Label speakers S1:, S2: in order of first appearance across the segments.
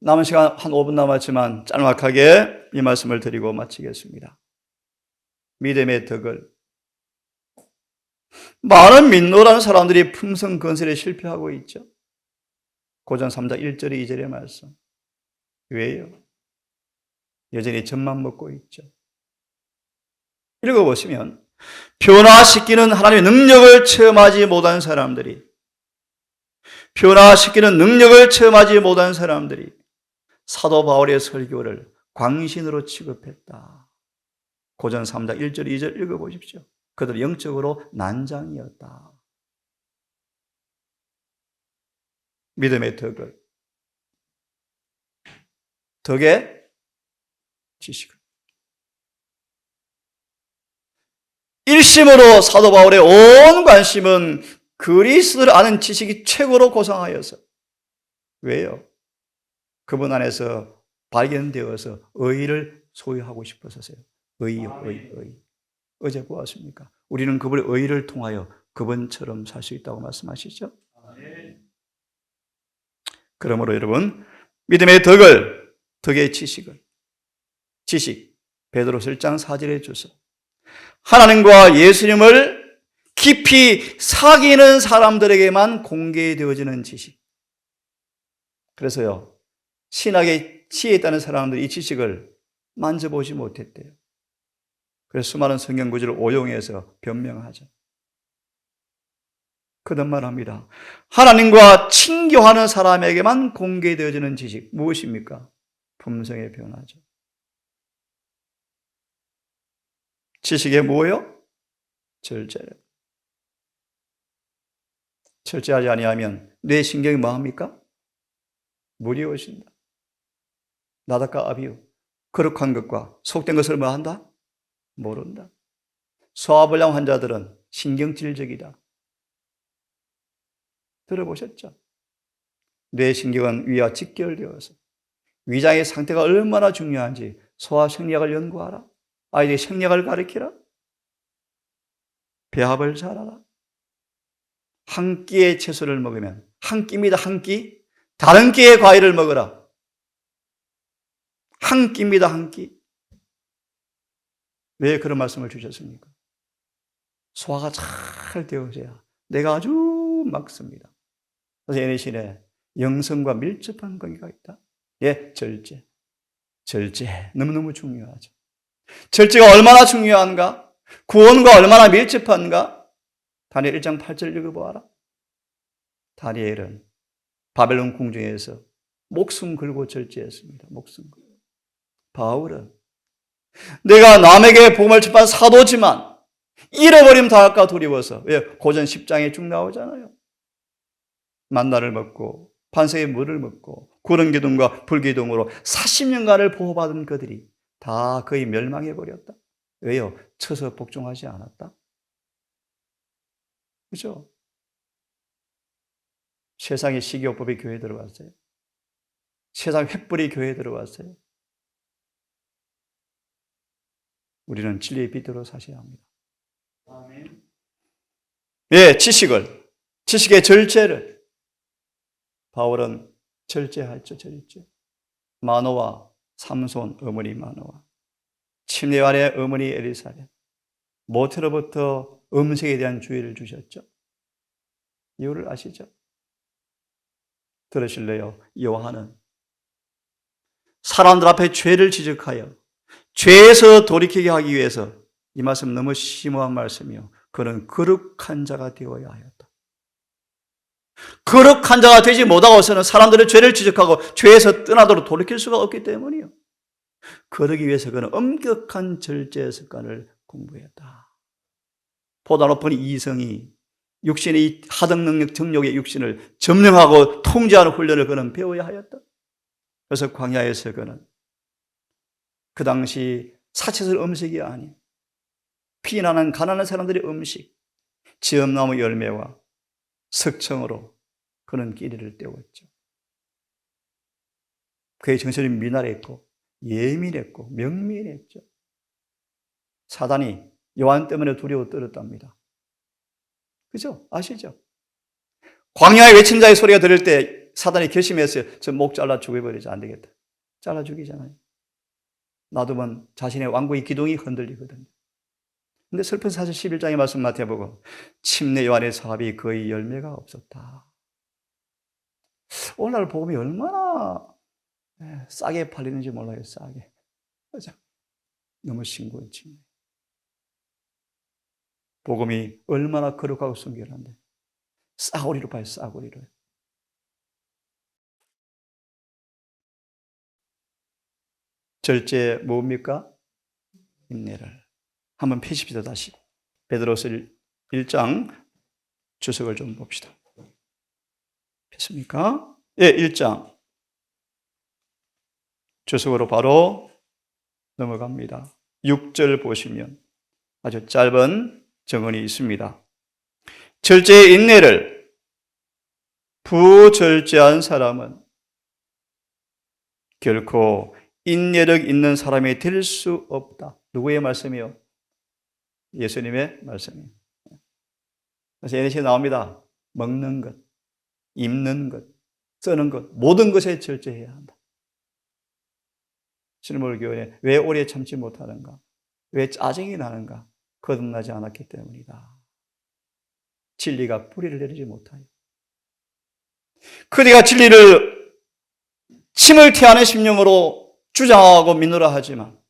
S1: 남은 시간 한 5분 남았지만 짤막하게 이 말씀을 드리고 마치겠습니다. 믿음의 덕을 많은 민노라는 사람들이 품성 건설에 실패하고 있죠. 고전 3장 1절에 2절의 말씀. 왜요? 여전히 젖만 먹고 있죠. 읽어보시면 변화시키는 하나님의 능력을 체험하지 못한 사람들이 변화시키는 능력을 체험하지 못한 사람들이 사도 바울의 설교를 광신으로 취급했다. 고전 3장 1절 2절 읽어보십시오. 그들 영적으로 난장이었다. 믿음의 덕을 덕의 지식을 일심으로 사도 바울의 온 관심은 그리스도를 아는 지식이 최고로 고상하여서 왜요? 그분 안에서 발견되어서 의를 소유하고 싶어서세요. 의요, 의, 의. 어제 보았습니까? 우리는 그분의 의를 통하여 그분처럼 살 수 있다고 말씀하시죠? 그러므로 여러분, 믿음의 덕을, 덕의 지식을, 지식, 베드로 1장 4절에 주서 하나님과 예수님을 깊이 사귀는 사람들에게만 공개되어지는 지식. 그래서요, 신학에 치에 있다는 사람들이 이 지식을 만져보지 못했대요. 그래서 수많은 성경 구절을 오용해서 변명하죠. 그런 말 합니다. 하나님과 친교하는 사람에게만 공개되어지는 지식, 무엇입니까? 품성의 변화죠. 지식의 뭐예요? 절제요. 철저하지 아니하면 뇌 신경이 뭐합니까? 물이 오신다. 나닷가 아비유. 거룩한 것과 속된 것을 뭐 한다? 모른다. 소화불량 환자들은 신경질적이다. 들어보셨죠? 뇌신경은 위와 직결되어서 위장의 상태가 얼마나 중요한지 소화생리학을 연구하라. 아이들의 생리학을 가르치라. 배합을 잘하라. 한 끼의 채소를 먹으면 한 끼입니다. 한 끼. 다른 끼의 과일을 먹어라. 한 끼입니다. 한 끼. 왜 그런 말씀을 주셨습니까? 소화가 잘 되어져야 내가 아주 막습니다. 그래서 예내신에 영성과 밀접한 관계가 있다. 예, 절제. 절제. 너무너무 중요하죠. 절제가 얼마나 중요한가? 구원과 얼마나 밀접한가? 다니엘 1장 8절 읽어보아라. 다니엘은 바벨론 궁중에서 목숨 걸고 절제했습니다. 목숨 걸고. 바울은 내가 남에게 복음을 전한 사도지만 잃어버림 당할까 두려워서 왜 고전 10장에 쭉 나오잖아요. 만나를 먹고 반석의 물을 먹고 구름 기둥과 불 기둥으로 40년간을 보호받은 그들이 다 거의 멸망해 버렸다. 왜요? 쳐서 복종하지 않았다. 그죠? 세상의 식이요법이 교회에 들어왔어요. 세상 횃불이 교회에 들어왔어요. 우리는 진리의 빛으로 사셔야 합니다. 예, 지식을, 지식의 절제를 바울은 절제하죠, 절제. 마노와 삼손 어머니 마노와 침례완의 어머니 에리사벳 모태로부터 음색에 대한 주의를 주셨죠. 이유를 아시죠? 들으실래요? 요한은 사람들 앞에 죄를 지적하여 죄에서 돌이키게 하기 위해서 이 말씀 너무 심오한 말씀이요. 그는 거룩한 자가 되어야 하였다. 거룩한 자가 되지 못하고서는 사람들의 죄를 지적하고 죄에서 떠나도록 돌이킬 수가 없기 때문이요. 그러기 위해서 그는 엄격한 절제 습관을 공부했다. 보다 높은 이성이 육신의 하등 능력, 정력의 육신을 점령하고 통제하는 훈련을 그는 배워야 하였다. 그래서 광야에서 그는 그 당시 사체설 음식이 아닌 피난한 가난한 사람들의 음식, 지엄나무 열매와 석청으로 그는 끼리를 때웠죠. 그의 정신이 미나했고 예민했고 명민했죠. 사단이 요한 때문에 두려워 떨었답니다. 그죠? 아시죠? 광야의 외친 자의 소리가 들을 때 사단이 결심했어요. 저 목 잘라 죽여버리지 안 되겠다. 잘라 죽이잖아요. 놔두면 자신의 왕국의 기둥이 흔들리거든요. 근데 슬픈 사실 11장의 말씀 마태보고 침례 요한의 사업이 거의 열매가 없었다. 오늘 복음이 얼마나 예, 싸게 팔리는지 몰라요, 싸게. 그죠? 너무 싱거운 침례. 복음이 얼마나 거룩하고 순결한데 싸구리로 봐요, 싸구리로. 절제 뭡니까? 인내를. 한번 펴십시다, 다시. 베드로서 1장 주석을 좀 봅시다. 폈습니까? 예, 1장. 주석으로 바로 넘어갑니다. 6절 보시면 아주 짧은 정언이 있습니다. 절제의 인내를 부절제한 사람은 결코 인내력 있는 사람이 될 수 없다. 누구의 말씀이요? 예수님의 말씀이에요. 그래서 예시에 나옵니다. 먹는 것, 입는 것, 쓰는 것, 모든 것에 절제해야 한다. 실물 교회 왜 오래 참지 못하는가? 왜 짜증이 나는가? 거듭나지 않았기 때문이다. 진리가 뿌리를 내리지 못하여. 그대가 진리를 침을 태하는 심령으로 주장하고 믿노라 하지만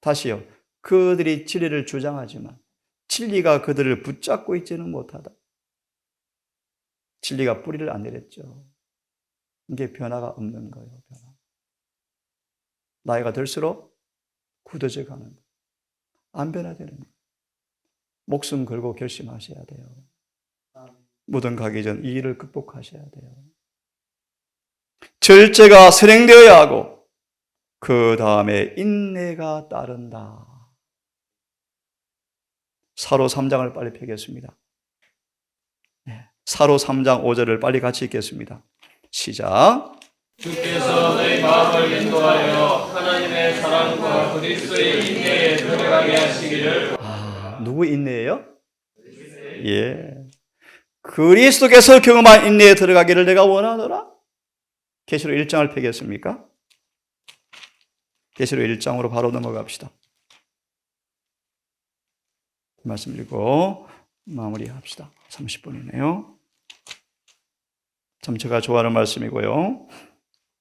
S1: 다시요. 그들이 진리를 주장하지만 진리가 그들을 붙잡고 있지는 못하다. 진리가 뿌리를 안 내렸죠. 이게 변화가 없는 거예요. 변화. 나이가 들수록 굳어져 가는. 안 변화되는. 목숨 걸고 결심하셔야 돼요. 무덤 가기 전 이 일을 극복하셔야 돼요. 절제가 선행되어야 하고 그 다음에 인내가 따른다. 사로 3장을 빨리 펴겠습니다. 네. 사로 3장 5절을 빨리 같이 읽겠습니다. 시작.
S2: 주께서 너희 마음을 인도하여 하나님의 사랑과 그리스도의 인내에 들어가게 하시기를
S1: 아, 누구 인내예요? 예. 그리스도께서 경험한 인내에 들어가기를 내가 원하노라. 계시록 1장을 펴겠습니까? 계시록 1장으로 바로 넘어갑시다. 말씀 읽고 마무리합시다. 30분이네요. 참 제가 좋아하는 말씀이고요.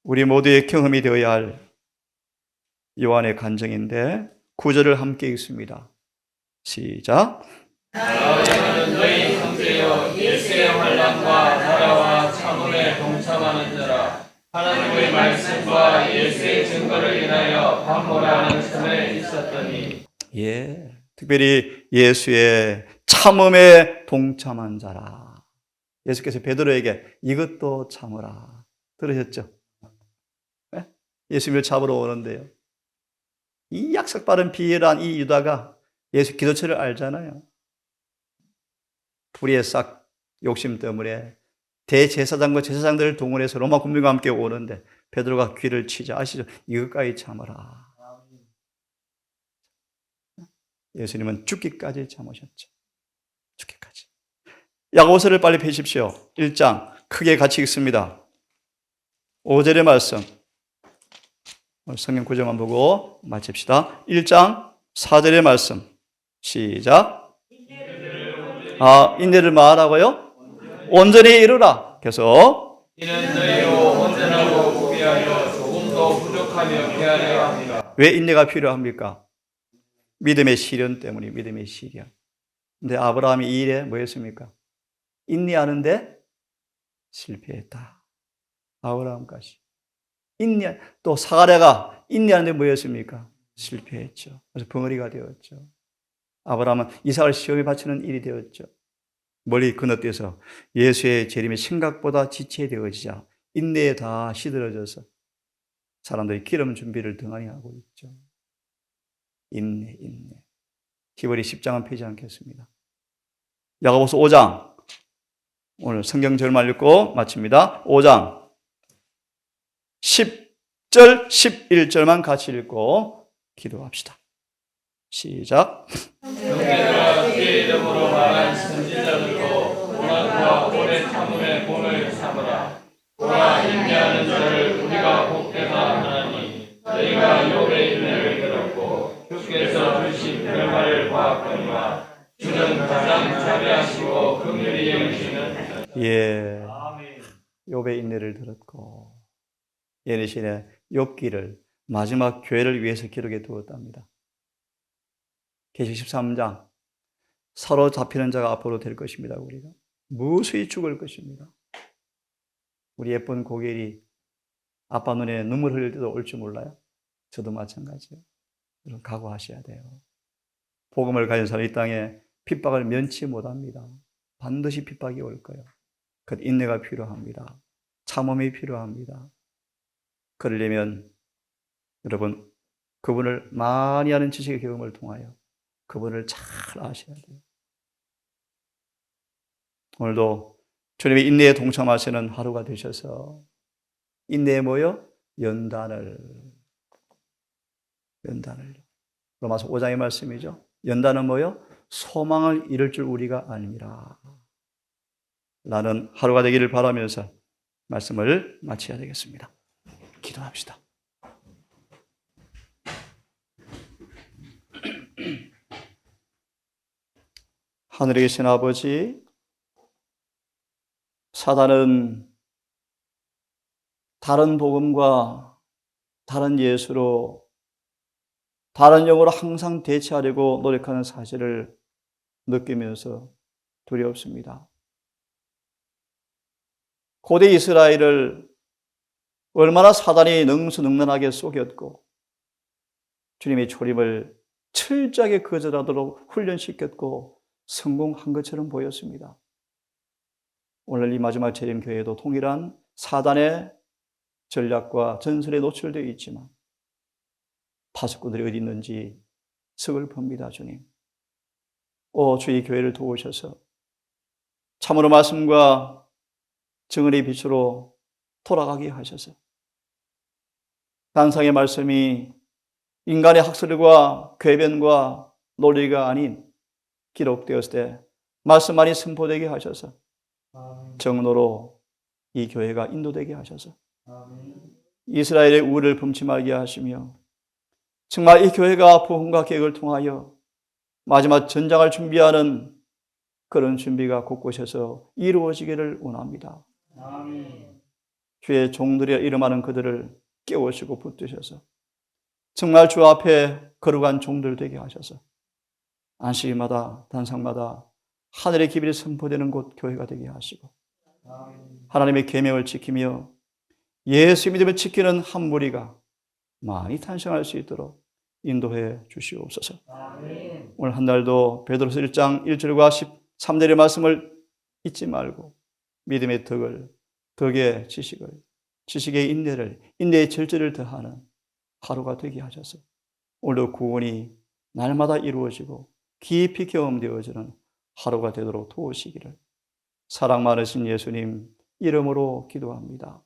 S1: 우리 모두의 경험이 되어야 할 요한의 간증인데 구절을 함께 읽습니다. 시작.
S2: 하나님의 말씀과 예수의 증거를 인하여 반모하는 틈에 있었더니
S1: 예. 특별히 예수의 참음에 동참한 자라. 예수께서 베드로에게 이것도 참으라. 들으셨죠? 예? 예수님을 잡으러 오는데요. 이 약삭빠른 비열한 이 유다가 예수 기도처를 알잖아요. 불의의 싹 욕심 때문에 대제사장과 제사장들을 동원해서 로마 군민과 함께 오는데 베드로가 귀를 치자 아시죠? 이것까지 참으라. 예수님은 죽기까지 참으셨죠. 죽기까지. 야고보서를 빨리 펴십시오. 1장 크게 같이 읽습니다. 5절의 말씀. 성경 구절만 보고 마칩시다. 1장 4절의 말씀. 시작. 아, 인내를 말하고요. 온전히 이루라. 계속.
S2: 이는 너희로 온전하고 구비하여 조금도 부족하며 피하려 합니다.
S1: 왜 인내가 필요합니까? 믿음의 시련 때문에 믿음의 시련. 근데 아브라함이 이 일에 뭐였습니까? 인내하는데 실패했다. 아브라함까지. 인내, 또 사가랴가 인내하는데 뭐였습니까? 실패했죠. 그래서 벙어리가 되었죠. 아브라함은 이삭을 시험에 바치는 일이 되었죠. 멀리 건너뛰어서 예수의 재림이 생각보다 지체되어지자 인내에 다 시들어져서 사람들이 기름 준비를 등한히 하고 있죠. 인내, 인내. 히브리 10장은 펴지 않겠습니다. 야고보서 5장. 오늘 성경 절만 읽고 마칩니다. 5장. 10절, 11절만 같이 읽고 기도합시다. 시작.
S2: 형제들아 주의 이름으로 말한 선지자들도 고난과 오래 참음의 본을 삼으라 또한 인내하는 자를 우리가 복되다 하나니 저희가 욥의 인내를 들었고 주께서 주신 결과를 보았거니와 주는 가장 자비하시고 긍휼히 여기시는
S1: 예. 욥의 인내를 들었고 예내신의 욥기를 마지막 교회를 위해서 기록해 두었답니다. 계시 13장 사로잡히는 자가 앞으로 될 것입니다. 우리가 무수히 죽을 것입니다. 우리 예쁜 고객이 아빠 눈에 눈물 흘릴 때도 올 줄 몰라요. 저도 마찬가지예요. 여러분 각오하셔야 돼요. 복음을 가진 사람 이 땅에 핍박을 면치 못합니다. 반드시 핍박이 올 거예요. 그 인내가 필요합니다. 참음이 필요합니다. 그러려면 여러분 그분을 많이 아는 지식의 경험을 통하여 그분을 잘 아셔야 돼요. 오늘도 주님의 인내에 동참하시는 하루가 되셔서 인내에 모여 연단을 연단을 로마서 5장의 말씀이죠. 연단은 뭐요? 소망을 이룰 줄 우리가 아닙니다. 나는 하루가 되기를 바라면서 말씀을 마쳐야 되겠습니다. 기도합시다. 하늘에 계신 아버지, 사단은 다른 복음과 다른 예수로 다른 영으로 항상 대체하려고 노력하는 사실을 느끼면서 두렵습니다. 고대 이스라엘을 얼마나 사단이 능수능란하게 속였고 주님의 초림을 철저하게 거절하도록 훈련시켰고 성공한 것처럼 보였습니다. 오늘 이 마지막 재림 교회도 동일한 사단의 전략과 전술에 노출되어 있지만 파수꾼들이 어디 있는지 서글픕니다, 주님. 오, 주의 교회를 도우셔서 참으로 말씀과 증언의 빛으로 돌아가게 하셔서 단상의 말씀이 인간의 학설과 궤변과 논리가 아닌 기록되었을 때 말씀만이 선포되게 하셔서 정로로 이 교회가 인도되게 하셔서 이스라엘의 우를 품지 말게 하시며 정말 이 교회가 복음과 계획을 통하여 마지막 전장을 준비하는 그런 준비가 곳곳에서 이루어지기를 원합니다. 주의 종들이 이름하는 그들을 깨우시고 붙드셔서 정말 주 앞에 거룩한 종들 되게 하셔서 안식일마다 단상마다 하늘의 기별이 선포되는 곳 교회가 되게 하시고 하나님의 계명을 지키며 예수 믿음을 지키는 한 무리가 많이 탄생할 수 있도록 인도해 주시옵소서. 오늘 한 날도 베드로서 1장 1절과 13절의 말씀을 잊지 말고 믿음의 덕을 덕의 지식을 지식의 인내를 인내의 절제를 더하는 하루가 되게 하셔서 오늘도 구원이 날마다 이루어지고 깊이 경험되어지는 하루가 되도록 도우시기를 사랑 많으신 예수님 이름으로 기도합니다.